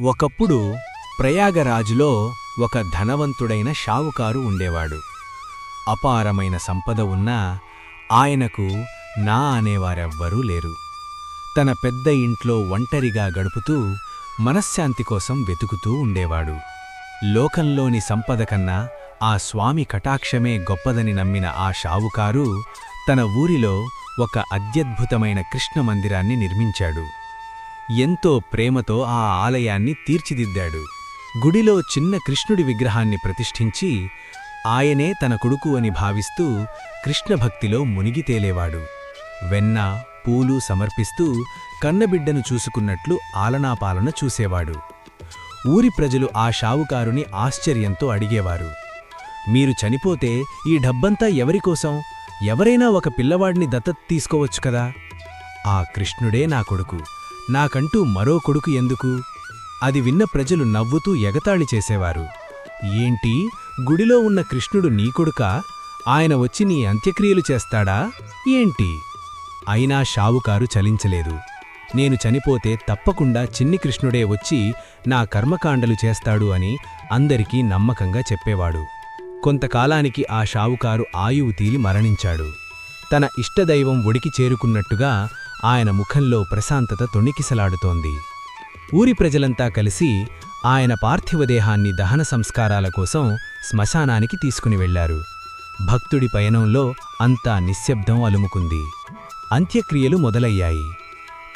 ఒకప్పుడు ప్రయాగరాజులో ఒక ధనవంతుడైన షావుకారు ఉండేవాడు. అపారమైన సంపద ఉన్నా ఆయనకు నా అనేవారెవ్వరూ లేరు. తన పెద్ద ఇంట్లో ఒంటరిగా గడుపుతూ మనశ్శాంతి కోసం వెతుకుతూ ఉండేవాడు. లోకంలోని సంపద కన్నా ఆ స్వామి కటాక్షమే గొప్పదని నమ్మిన ఆ షావుకారు తన ఊరిలో ఒక అత్యద్భుతమైన కృష్ణ మందిరాన్ని నిర్మించాడు. ఎంతో ప్రేమతో ఆ ఆలయాన్ని తీర్చిదిద్దాడు. గుడిలో చిన్న కృష్ణుడి విగ్రహాన్ని ప్రతిష్ఠించి ఆయనే తన కొడుకు అని భావిస్తూ కృష్ణభక్తిలో మునిగి తేలేవాడు. వెన్న పూలు సమర్పిస్తూ కన్నబిడ్డను చూసుకున్నట్లు ఆలనాపాలన చూసేవాడు. ఊరి ప్రజలు ఆ షావుకారుని ఆశ్చర్యంతో అడిగేవారు. మీరు చనిపోతే ఈ డబ్బంతా ఎవరికోసం ఎవరైనా ఒక పిల్లవాడిని దత్తత తీసుకోవచ్చు కదా? ఆ కృష్ణుడే నా కొడుకు. నాకంటూ మరో కొడుకు ఎందుకు? అది విన్న ప్రజలు నవ్వుతూ ఎగతాళి చేసేవారు. ఏంటి? గుడిలో ఉన్న కృష్ణుడు నీ కొడుకా? ఆయన వచ్చి నీ అంత్యక్రియలు చేస్తాడా? ఏంటి? అయినా షావుకారు చలించలేదు. నేను చనిపోతే తప్పకుండా చిన్ని కృష్ణుడే వచ్చి నా కర్మకాండలు చేస్తాడు అని అందరికీ నమ్మకంగా చెప్పేవాడు. కొంతకాలానికి ఆ షావుకారు ఆయువు తీరి మరణించాడు. తన ఇష్టదైవం ఒడికి చేరుకున్నట్టుగా ఆయన ముఖంలో ప్రశాంతత తొణికిసలాడుతోంది. ఊరి ప్రజలంతా కలిసి ఆయన పార్థివదేహాన్ని దహన సంస్కారాల కోసం శ్మశానానికి తీసుకుని వెళ్ళారు. భక్తుడి పయనంలో అంతా నిశ్శబ్దం అలుముకుంది. అంత్యక్రియలు మొదలయ్యాయి.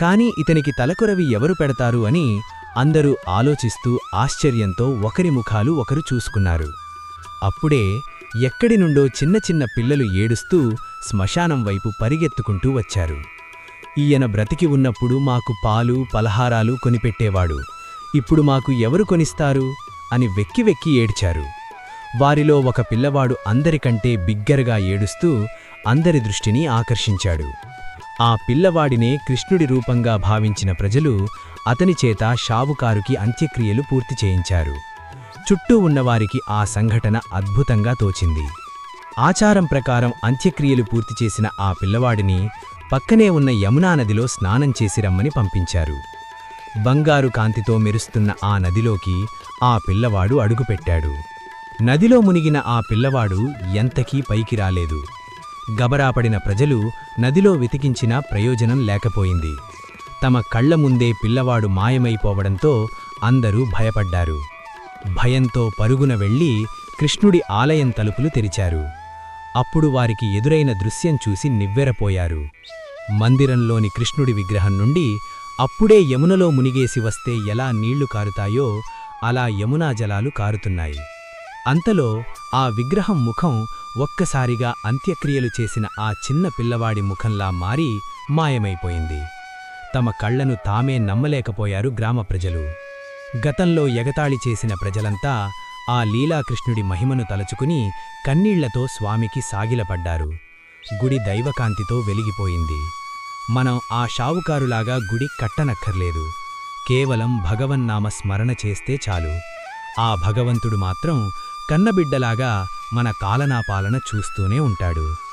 కాని ఇతనికి తలకొరవి ఎవరు పెడతారు అని అందరూ ఆలోచిస్తూ ఆశ్చర్యంతో ఒకరి ముఖాలు ఒకరు చూసుకున్నారు. అప్పుడే ఎక్కడి నుండో చిన్న చిన్న పిల్లలు ఏడుస్తూ శ్మశానం వైపు పరిగెత్తుకుంటూ వచ్చారు. ఈయన బ్రతికి ఉన్నప్పుడు మాకు పాలు పలహారాలు కొనిపెట్టేవాడు. ఇప్పుడు మాకు ఎవరు కొనిస్తారు? అని వెక్కి వెక్కి ఏడ్చారు. వారిలో ఒక పిల్లవాడు అందరికంటే బిగ్గరగా ఏడుస్తూ అందరి దృష్టిని ఆకర్షించాడు. ఆ పిల్లవాడినే కృష్ణుడి రూపంగా భావించిన ప్రజలు అతని చేత షావుకారుకి అంత్యక్రియలు పూర్తి చేయించారు. చుట్టూ ఉన్నవారికి ఆ సంఘటన అద్భుతంగా తోచింది. ఆచారం ప్రకారం అంత్యక్రియలు పూర్తి చేసిన ఆ పిల్లవాడిని పక్కనే ఉన్న యమునా నదిలో స్నానం చేసి రమ్మని పంపించారు. బంగారు కాంతితో మెరుస్తున్న ఆ నదిలోకి ఆ పిల్లవాడు అడుగుపెట్టాడు. నదిలో మునిగిన ఆ పిల్లవాడు ఎంతకీ పైకి రాలేదు. గబరాపడిన ప్రజలు నదిలో వెతికించినా ప్రయోజనం లేకపోయింది. తమ కళ్ళ ముందే పిల్లవాడు మాయమైపోవడంతో అందరూ భయపడ్డారు. భయంతో పరుగున వెళ్ళి కృష్ణుడి ఆలయం తలుపులు తెరిచారు. అప్పుడు వారికి ఎదురైన దృశ్యం చూసి నివ్వెరపోయారు. మందిరంలోని కృష్ణుడి విగ్రహం నుండి అప్పుడే యమునలో మునిగేసి వస్తే ఎలా నీళ్ళు కారుతాయో అలా యమునా జలాలు కారుతున్నాయి. అంతలో ఆ విగ్రహం ముఖం ఒక్కసారిగా అంత్యక్రియలు చేసిన ఆ చిన్న పిల్లవాడి ముఖంలా మారి మాయమైపోయింది. తమ కళ్ళను తామే నమ్మలేకపోయారు గ్రామ ప్రజలు. గతంలో ఎగతాళి చేసిన ప్రజలంతా ఆ లీలాకృష్ణుడి మహిమను తలుచుకుని కన్నీళ్ళతో స్వామికి సాగిలపడ్డారు. గుడి దైవకాంతితో వెలిగిపోయింది. మనం ఆ షావుకారులాగా గుడి కట్టనక్కర్లేదు. కేవలం భగవన్నామ స్మరణ చేస్తే చాలు. ఆ భగవంతుడు మాత్రం కన్నబిడ్డలాగా మన కాలనాపాలన చూస్తూనే ఉంటాడు.